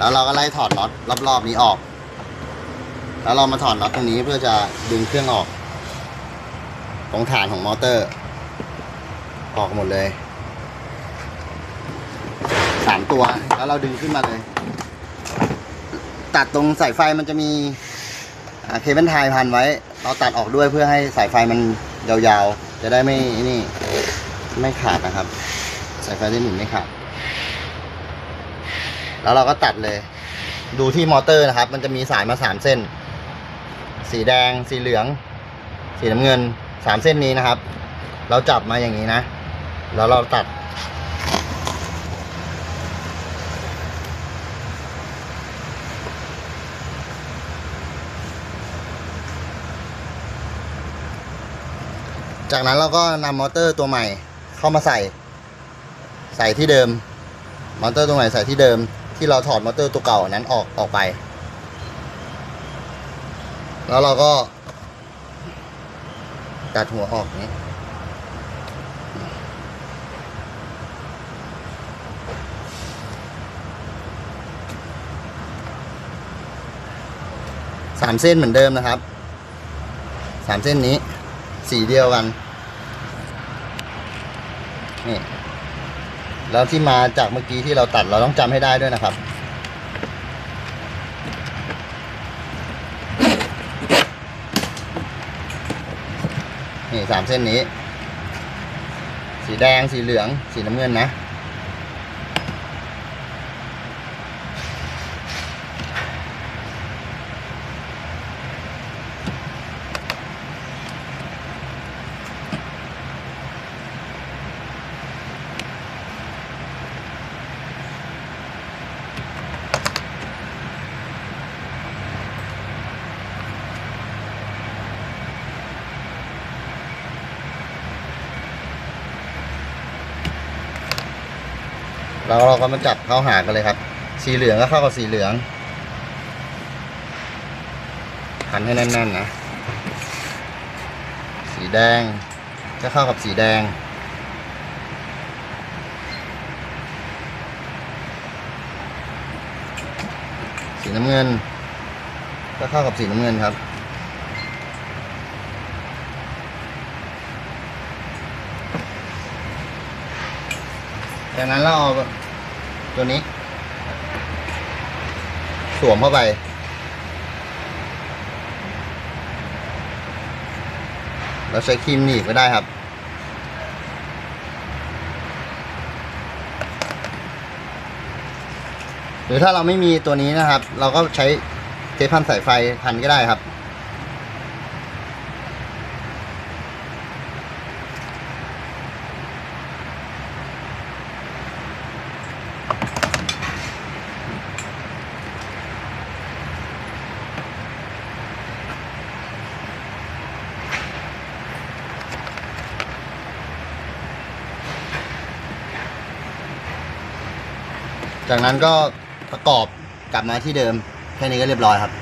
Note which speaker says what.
Speaker 1: แล้วเราก็ไล่ถอดน็อตรอบๆนี้ออก แล้วเรามาถอดน็อตตรงนี้เพื่อจะดึงเครื่องออก ตรงฐานของมอเตอร์ ออกหมดเลยสามตัว แล้วเราดึงขึ้นมาเลย ตัดตรงสายไฟมันจะมีเคเบิลไทยพันไว้ เราตัดออกด้วยเพื่อให้สายไฟมันยาวๆ จะได้ไม่นี่ ไม่ขาดนะครับ สายไฟเส้หนึ่งไม่ขาด แล้วเราก็ตัดเลย ดูที่มอเตอร์นะครับ มันจะมีสายมาสามเส้น สีแดง สีเหลือง สีน้ำเงินสามเส้นนี้นะครับ เราจับมาอย่างนี้นะ แล้วเราตัด จากนั้นเราก็นำมอเตอร์ตัวใหม่เข้ามาใส่ ใส่ที่เดิม มอเตอร์ตัวใหม่ใส่ที่เดิม ที่เราถอดมอเตอร์ตัวเก่านั้นออกออกไป แล้วเราก็ตัดหัวออกนี้สามเส้นเหมือนเดิมนะครับสามเส้นนี้สีเดียวกันนี่ แล้วที่มาจากเมื่อกี้ที่เราตัดเราต้องจำให้ได้ด้วยนะครับ นี่สามเส้นนี้ สีแดงสีเหลือง สีน้ำเงินนะ แล้วเราก็มาจับเข้าหากันเลยครับ สีเหลืองก็เข้ากับสีเหลืองพันให้แน่นๆนะ สีแดงก็เข้ากับสีแดง สีน้ำเงิน ก็เข้ากับสีน้ำเงินครับ จากนั้นเราเอาตัวนี้ สวมเข้าไป เราใช้ครีมหนีบก็ได้ครับ หรือถ้าเราไม่มีตัวนี้นะครับ เราก็ใช้เทปพันสายไฟพันก็ได้ครับ จากนั้นก็ประกอบกลับมาที่เดิมแค่นี้ก็เรียบร้อยครับ